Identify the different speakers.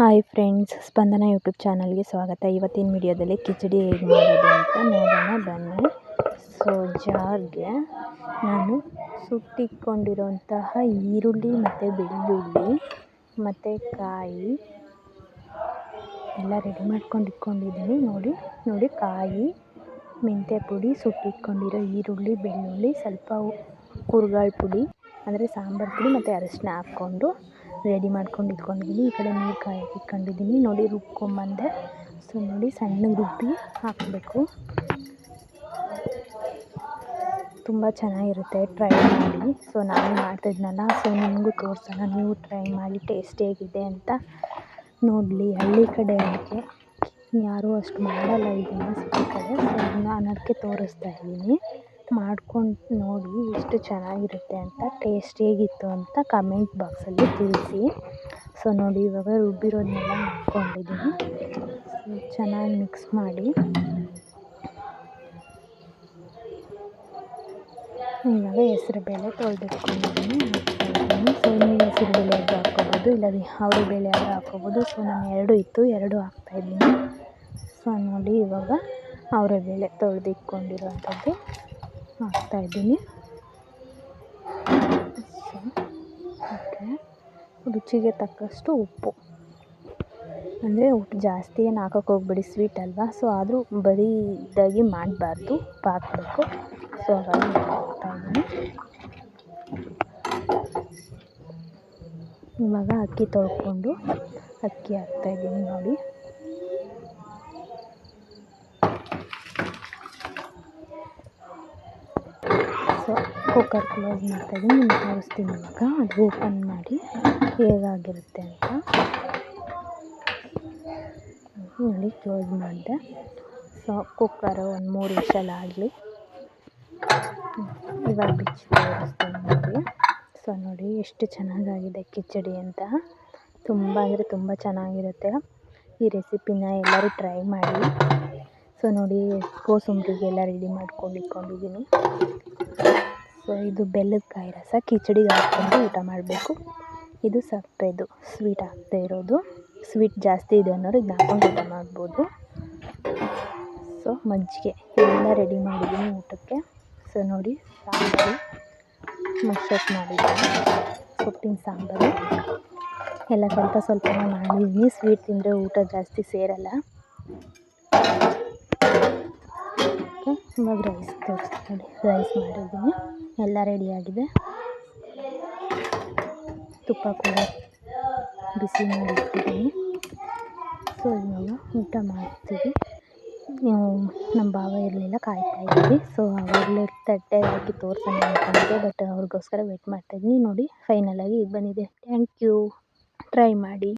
Speaker 1: Hi friends, ಸ್ಪಂದನ YouTube ಚಾನಲ್ಗೆ ಸ್ವಾಗತ. ಇವತ್ತಿನ ವಿಡಿಯೋದಲ್ಲಿ ಕಿಚಡಿ ಹೇಗೆ ಮಾಡೋದು ಅಂತ ನೋಡೋಣ, ಬನ್ನಿ. ಸೊ ಜಾರ್ಗೆ ನಾನು ಸುಟ್ಟಿಕೊಂಡಿರೋಂತಹ ಈರುಳ್ಳಿ ಮತ್ತು ಬೆಳ್ಳುಳ್ಳಿ ಮತ್ತು ಕಾಯಿ ಎಲ್ಲ ರೆಡಿ ಮಾಡ್ಕೊಂಡು ಇಟ್ಕೊಂಡಿದ್ದೀನಿ ನೋಡಿ ನೋಡಿ ಕಾಯಿ, ಮೆಂತ್ಯ ಪುಡಿ, ಸುಟ್ಟಿಟ್ಕೊಂಡಿರೋ ಈರುಳ್ಳಿ, ಬೆಳ್ಳುಳ್ಳಿ, ಸ್ವಲ್ಪ ಕುರ್ಗಾಳ್ ಪುಡಿ, ಅಂದರೆ ಸಾಂಬಾರು ಪುಡಿ ಮತ್ತು ಅರಶಿನ ಹಾಕ್ಕೊಂಡು ರೆಡಿ ಮಾಡ್ಕೊಂಡು ಇಟ್ಕೊಂಡಿದ್ದೀನಿ ಈ ಕಡೆ ನೀರು ಕಾಯಕ್ಕೆ ಇಟ್ಕೊಂಡಿದ್ದೀನಿ ನೋಡಿ ರುಬ್ಕೊಂಬಂದೆ. ಸೊ ನೋಡಿ ಸಣ್ಣಗೆ ರುಬ್ಬಿ ಹಾಕಬೇಕು. ತುಂಬ ಚೆನ್ನಾಗಿರುತ್ತೆ. ಟ್ರೈ ಮಾಡಿ. ಸೊ ನಾನು ಮಾಡ್ತಿದ್ನಲ್ಲ ಸೊ ನಿಮಗೂ ತೋರಿಸೋಣ. ನೀವು ಟ್ರೈ ಮಾಡಿ. ಟೇಸ್ಟ್ ಹೇಗಿದೆ ಅಂತ ನೋಡಲಿ. ಹಳ್ಳಿ ಕಡೆ ಅದಕ್ಕೆ ಯಾರೂ ಅಷ್ಟು ಮಾಡಲ್ಲ. ಇದನ್ನು ಸಿಟಿ ಕಡೆ ಸೊ ನಾನು ಅದಕ್ಕೆ ತೋರಿಸ್ತಾ ಇದ್ದೀನಿ. ಮಾಡ್ಕೊಂಡು ನೋಡಿ ಎಷ್ಟು ಚೆನ್ನಾಗಿರುತ್ತೆ ಅಂತ ಟೇಸ್ಟ್ ಹೇಗಿತ್ತು ಅಂತ ಕಮೆಂಟ್ ಬಾಕ್ಸಲ್ಲಿ ತಿಳಿಸಿ. ಸೊ ನೋಡಿ ಇವಾಗ ರುಬ್ಬಿರೋದನ್ನೆಲ್ಲ ಮಾಡ್ಕೊಂಡಿದ್ದೀನಿ. ಚೆನ್ನಾಗಿ ಮಿಕ್ಸ್ ಮಾಡಿ. ಇವಾಗ ಹೆಸ್ರುಬೇಳೆ ತೊಳೆದಿಟ್ಕೊಂಡಿದ್ದೀನಿ. ಸೊ ನೀವು ಹೆಸ್ರುಬೇಳೆ ಆದರೂ ಹಾಕ್ಕೋಬೋದು ಇಲ್ಲ ಅವ್ರ ಬೇಳೆ ಆದರೂ ಹಾಕ್ಕೋಬೋದು. ಸೊ ನಾನು ಎರಡು ಇತ್ತು, ಎರಡು ಹಾಕ್ತಾಯಿದ್ದೀನಿ ಸೊ ನೋಡಿ ಇವಾಗ ಅವರೆ ಬೇಳೆ ತೊಳೆದಿಟ್ಕೊಂಡಿರೋವಂಥದ್ದು. ಹಾಕ್ತಾಯಿದ್ದೀನಿ ಓಕೆ ರುಚಿಗೆ ತಕ್ಕಷ್ಟು ಉಪ್ಪು. ಅಂದರೆ ಉಪ್ಪು ಜಾಸ್ತಿ ಏನು ಹಾಕೋಕೆ ಹೋಗ್ಬೇಡಿ ಸ್ವೀಟ್ ಅಲ್ವಾ? ಸೊ ಆದರೂ ಬರೀ ಇದಾಗಿ ಮಾಡಬಾರ್ದು. ಉಪ್ಪು ಹಾಕಬೇಕು ಸೊ ಹಾಗಾಗಿ ಹಾಕ್ತಾಯಿದ್ದೀನಿ ಇವಾಗ ಅಕ್ಕಿ ತೊಳ್ಕೊಂಡು ಅಕ್ಕಿ ಹಾಕ್ತಾಯಿದ್ದೀನಿ ನೋಡಿ ಸೊ ಕುಕ್ಕರ್ ಕ್ಲೋಸ್ ಮಾಡ್ತಾಯಿದ್ದೀನಿ ನಿಮ್ಗೆ ತೋರಿಸ್ತೀನಿ ಇವಾಗ ಅದು ಓಪನ್ ಮಾಡಿ, ಹೇಗಾಗಿರುತ್ತೆ ಅಂತ. ನೋಡಿ ಕ್ಲೋಸ್ ಮಾಡಿದೆ. ಸೊ ಕುಕ್ಕರು ಒಂದು ಮೂರು ವಿಷಲ್ ಆಗಲಿ. ಇವಾಗ ಬಿಚ್ಚಿ ತೋರಿಸ್ತೀನಿ ನೋಡಿ. ಸೊ ನೋಡಿ, ಎಷ್ಟು ಚೆನ್ನಾಗಾಗಿದೆ ಕಿಚಡಿ ಅಂತ. ತುಂಬ ಅಂದರೆ ತುಂಬ ಚೆನ್ನಾಗಿರುತ್ತೆ. ಈ ರೆಸಿಪಿನ ಎಲ್ಲರೂ ಟ್ರೈ ಮಾಡಿ. ಸೊ ನೋಡಿ ಕೋಸಂಬರಿಗೆಲ್ಲ ರೆಡಿ ಮಾಡ್ಕೊಂಡು ಇಟ್ಕೊಂಡಿದ್ದೀನಿ. ಸೊ, ಇದು ಬೆಲ್ಲದ ಕಾಯಿ ರಸ. ಕಿಚಡಿಗೆ ಹಾಕ್ಕೊಂಡು ಊಟ ಮಾಡಬೇಕು. ಇದು ಸಪ್ಪೆದು. ಸ್ವೀಟ್ ಆಗ್ತಾ ಇರೋದು. ಸ್ವೀಟ್ ಜಾಸ್ತಿ ಇದೆ ಅನ್ನೋರು ಇದನ್ನ ಹಾಕ್ಕೊಂಡು ಊಟ ಮಾಡ್ಬೋದು. ಸೊ ಮಜ್ಜಿಗೆ. ಎಲ್ಲ ರೆಡಿ ಮಾಡಿದ್ದೀನಿ ಊಟಕ್ಕೆ. ಸೊ ನೋಡಿ, ಸಾಂಬಾರು. ಮಶ್ರತ್ ಮಾಡಿದ್ದೀನಿ. ಸೊಪ್ಪಿನ ಸಾಂಬಾರು. ಎಲ್ಲ ಸ್ವಲ್ಪ ಸ್ವಲ್ಪನೇ ಮಾಡಿದ್ದೀನಿ. ಸ್ವೀಟ್ ತಿಂದರೆ ಊಟ ಜಾಸ್ತಿ ಸೇರಲ್ಲ. ಓಕೆ ಇವಾಗ ರೈಸ್ ತೋರಿಸ್ತೀನಿ ರೈಸ್ ಮಾಡಿದ್ದೀನಿ. ಎಲ್ಲ ರೆಡಿಯಾಗಿದೆ ತುಪ್ಪ ಕೂಡ ಬಿಸಿ ಮಾಡಿಟ್ಟಿದ್ದೀನಿ. ಸೊ ಇವಾಗ ಊಟ ಮಾಡ್ತೀವಿ. ನಮ್ಮ ಭಾವ ಇರಲಿಲ್ಲ, ಕಾಯ್ತಾ ಇದ್ದೀವಿ. ಸೊ ಅವಾಗಲೇ ತಟ್ಟೆ ಹಾಕಿ ತೋರ್ಸೋಣ ಅಂತಂದರೆ ಬಟ್ ಅವ್ರಿಗೋಸ್ಕರ ವೆಯ್ಟ್ ಮಾಡ್ತಾಯಿದ್ದೀನಿ ನೋಡಿ ಫೈನಲಾಗಿ ಇದು ಬಂದಿದೆ. ಥ್ಯಾಂಕ್ ಯು ಟ್ರೈ ಮಾಡಿ.